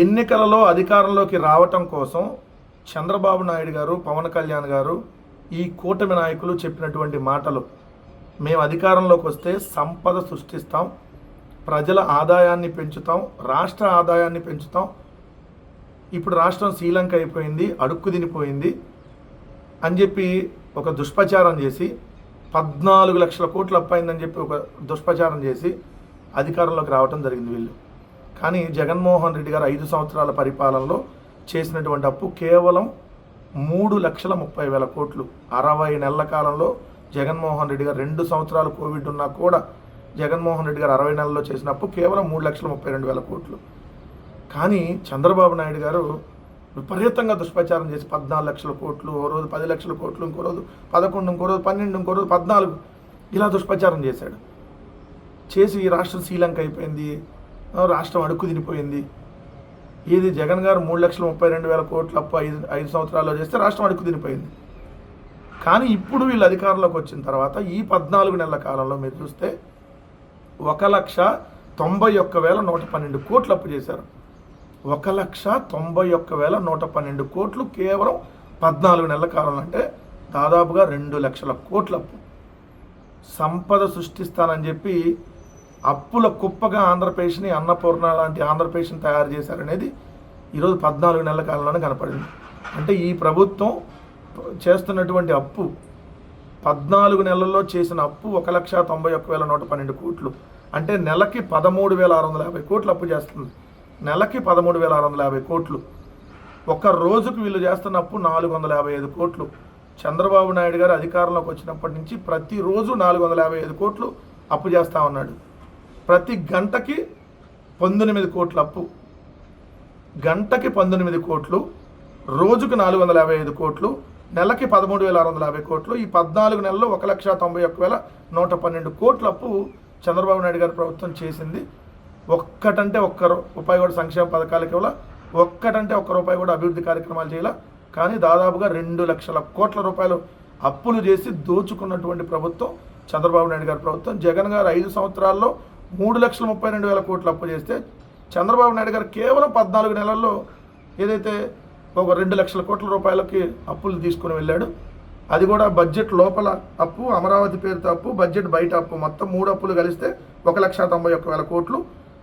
ఎన్నికలలో అధికారంలోకి రావటం కోసం చంద్రబాబు నాయుడు గారు పవన్ కళ్యాణ్ గారు ఈ కూటమి నాయకులు చెప్పినటువంటి మాటలు. మేము అధికారంలోకి వస్తే సంపద సృష్టిస్తాం ప్రజల ఆదాయాన్ని పెంచుతాం రాష్ట్ర ఆదాయాన్ని పెంచుతాం. ఇప్పుడు రాష్ట్రం శ్రీలంక అయిపోయింది అడుక్కు తినిపోయింది అని చెప్పి ఒక దుష్ప్రచారం చేసి పద్నాలుగు లక్షల కోట్లు అప్పైందని చెప్పి ఒక దుష్ప్రచారం చేసి అధికారంలోకి రావటం జరిగింది వీళ్ళు. కానీ జగన్మోహన్ రెడ్డి గారు ఐదు సంవత్సరాల పరిపాలనలో చేసినటువంటి అప్పు కేవలం మూడు లక్షల ముప్పై వేల కోట్లు. అరవై నెలల కాలంలో జగన్మోహన్ రెడ్డి గారు రెండు సంవత్సరాలు కోవిడ్ ఉన్నా కూడా జగన్మోహన్ రెడ్డి గారు అరవై నెలల్లో చేసిన అప్పు కేవలం మూడు లక్షల ముప్పై రెండు వేల కోట్లు. కానీ చంద్రబాబు నాయుడు గారు విపరీతంగా దుష్ప్రచారం చేసి పద్నాలుగు లక్షల కోట్లు ఓ రోజు పది లక్షల కోట్లు ఇంకో రోజు పదకొండు ఇంకో రోజు పన్నెండు ఇంకో రోజు పద్నాలుగు ఇలా దుష్ప్రచారం చేశాడు. చేసి ఈ రాష్ట్రం శ్రీలంక అయిపోయింది. రాష్ట్రం అడుక్కు తినిపోయింది. ఇది జగన్ గారు మూడు లక్షల ముప్పై రెండు వేల కోట్ల అప్పు ఐదు ఐదు సంవత్సరాల్లో చేస్తే రాష్ట్రం అడుక్కు తినిపోయింది. కానీ ఇప్పుడు వీళ్ళు అధికారంలోకి వచ్చిన తర్వాత ఈ పద్నాలుగు నెలల కాలంలో మీరు చూస్తే ఒక లక్ష తొంభై ఒక్క వేల నూట పన్నెండు కోట్లు అప్పు చేశారు. ఒక లక్ష తొంభై ఒక్క వేల నూట పన్నెండు కోట్లు కేవలం పద్నాలుగు నెలల కాలంలో అంటే దాదాపుగా రెండు లక్షల కోట్ల అప్పు సంపద సృష్టిస్తానని చెప్పి అప్పుల కుప్పగా ఆంధ్రప్రదేశ్ని అన్నపూర్ణ లాంటి ఆంధ్రప్రదేశ్ని తయారు చేశారనేది ఈరోజు పద్నాలుగు నెలల కాలంలోనే కనపడింది. అంటే ఈ ప్రభుత్వం చేస్తున్నటువంటి అప్పు పద్నాలుగు నెలల్లో చేసిన అప్పు ఒక లక్ష తొంభై ఒక్క వేల నూట పన్నెండు కోట్లు. అంటే నెలకి పదమూడు వేల ఆరు వందల యాభై కోట్లు అప్పు చేస్తుంది. నెలకి పదమూడు వేల ఆరు వందల యాభై కోట్లు. ఒక రోజుకు వీళ్ళు చేస్తున్న అప్పు నాలుగు వందల యాభై ఐదు కోట్లు. చంద్రబాబు నాయుడు గారు అధికారంలోకి వచ్చినప్పటి నుంచి ప్రతిరోజు నాలుగు వందల యాభై ఐదు కోట్లు అప్పు చేస్తా ఉన్నాడు. ప్రతి గంటకి పంతొమ్మిది కోట్ల అప్పు. గంటకి పంతొమ్మిది కోట్లు రోజుకు నాలుగు వందల యాభై ఐదు కోట్లు నెలకి పదమూడు వేల ఆరు వందల యాభై కోట్లు ఈ పద్నాలుగు నెలల్లో ఒక లక్ష తొంభై ఒక్క వేల నూట పన్నెండు కోట్ల అప్పు చంద్రబాబు నాయుడు గారి ప్రభుత్వం చేసింది. ఒక్కటంటే ఒక్క రూపాయి కూడా సంక్షేమ పథకాలకి ఇవ్వాల. ఒక్కటంటే ఒక్క రూపాయి కూడా అభివృద్ధి కార్యక్రమాలు చేయాల. కానీ దాదాపుగా రెండు లక్షల కోట్ల రూపాయలు అప్పులు చేసి దోచుకున్నటువంటి ప్రభుత్వం చంద్రబాబు నాయుడు గారి ప్రభుత్వం. జగన్ గారు ఐదు సంవత్సరాల్లో మూడు లక్షల ముప్పై రెండు వేల కోట్లు అప్పు చేస్తే చంద్రబాబు నాయుడు గారు కేవలం పద్నాలుగు నెలల్లో ఏదైతే ఒక రెండు లక్షల కోట్ల రూపాయలకి అప్పులు తీసుకుని వెళ్ళాడు అది కూడా బడ్జెట్ లోపల అప్పు అమరావతి పేరుతో అప్పు బడ్జెట్ బయట అప్పు మొత్తం మూడు అప్పులు కలిస్తే ఒక లక్ష తొంభై ఒక్క వేల కోట్లు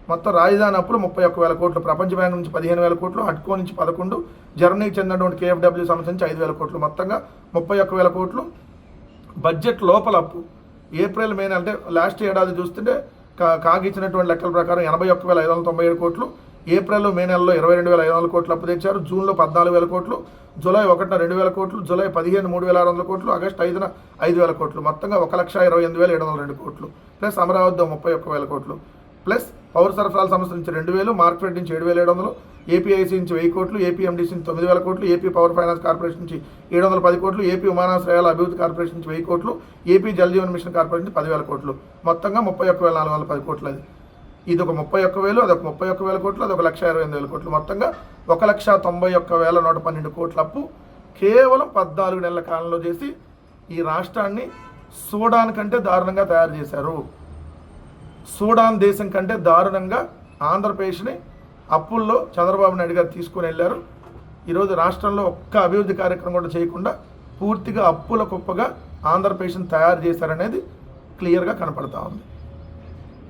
మొత్తం రాజధాని అప్పులు ముప్పై ఒక్క వేల కోట్లు ప్రపంచ బ్యాంక్ నుంచి పదిహేను వేల కోట్లు అట్కో నుంచి పదకొండు జర్మనీకి చెందినటువంటి కేఎఫ్డబ్ల్యూ సంస్థ నుంచి ఐదు వేల కోట్లు మొత్తంగా ముప్పై ఒక్క వేల కోట్లు. బడ్జెట్ లోపల అప్పు ఏప్రిల్ మే నెల అంటే లాస్ట్ ఏడాది చూస్తుంటే కా ఇచ్చినటువంటి లెక్కల ప్రకారం ఎనభై ఒక్క వేల ఐదు వందల తొంభై ఏడు కోట్లు ఏప్రిల్ మే నెలలో ఇరవై రెండు వేల ఐదు వందల కోట్లు అప్పు తెచ్చారు జూన్లో పద్నాలుగు వేల కోట్లు జూలై ఒకటిన రెండు వేల కోట్లు జూలై పదిహేను మూడు వేల ఆరు వందల కోట్లు ఆగస్టు ఐదున ఐదు వేల కోట్లు. మొత్తంగా ఒక లక్ష ఇరవై ఎనిమిది వేల ఏడు వందల రెండు కోట్లు. ప్లస్ అమరావతి ముప్పై ఒక్క వేల కోట్లు. ప్లస్ పౌర సరఫరాల సంస్థ నుంచి రెండు వేలు మార్కెట్ నుంచి ఏడు వేల ఏడు వందలు ఏపీఐసీ నుంచి వెయ్యి కోట్లు ఏపీఎండీసీ నుంచి తొమ్మిది వేల కోట్లు ఏపీ పవర్ ఫైనాన్స్ కార్పొరేషన్ నుంచి ఏడు వందల పది కోట్లు ఏపీ విమానాశ్రయాల అభివృద్ధి కార్పొరేషన్ నుంచి వెయ్యి కోట్లు AP Jal Jeevan mission corporation నుంచి పదివేల కోట్లు. మొత్తంగా ముప్పై ఒక్క వేల నాలుగు వందల పది కోట్లు అది. ఇది ఒక ముప్పై ఒక్క వేలు అదొక ముప్పై ఒక్క వేల కోట్లు అదొక లక్ష ఇరవై ఎనిమిది వేల కోట్లు. మొత్తంగా ఒక లక్ష తొంభై ఒక్క వేల నూట పన్నెండు కోట్ల అప్పు కేవలం పద్నాలుగు నెలల కాలంలో చేసి ఈ రాష్ట్రాన్ని సూడాన్ కంటే దారుణంగా తయారు చేశారు. సూడాన్ దేశం కంటే దారుణంగా ఆంధ్రప్రదేశ్ని అప్పుల్లో చంద్రబాబు నాయుడు గారు తీసుకుని వెళ్ళారు. ఈరోజు రాష్ట్రంలో ఒక్క అభివృద్ధి కార్యక్రమం కూడా చేయకుండా పూర్తిగా అప్పుల కుప్పగా ఆంధ్రప్రదేశ్ని తయారు చేశారనేది క్లియర్గా కనపడతా ఉంది.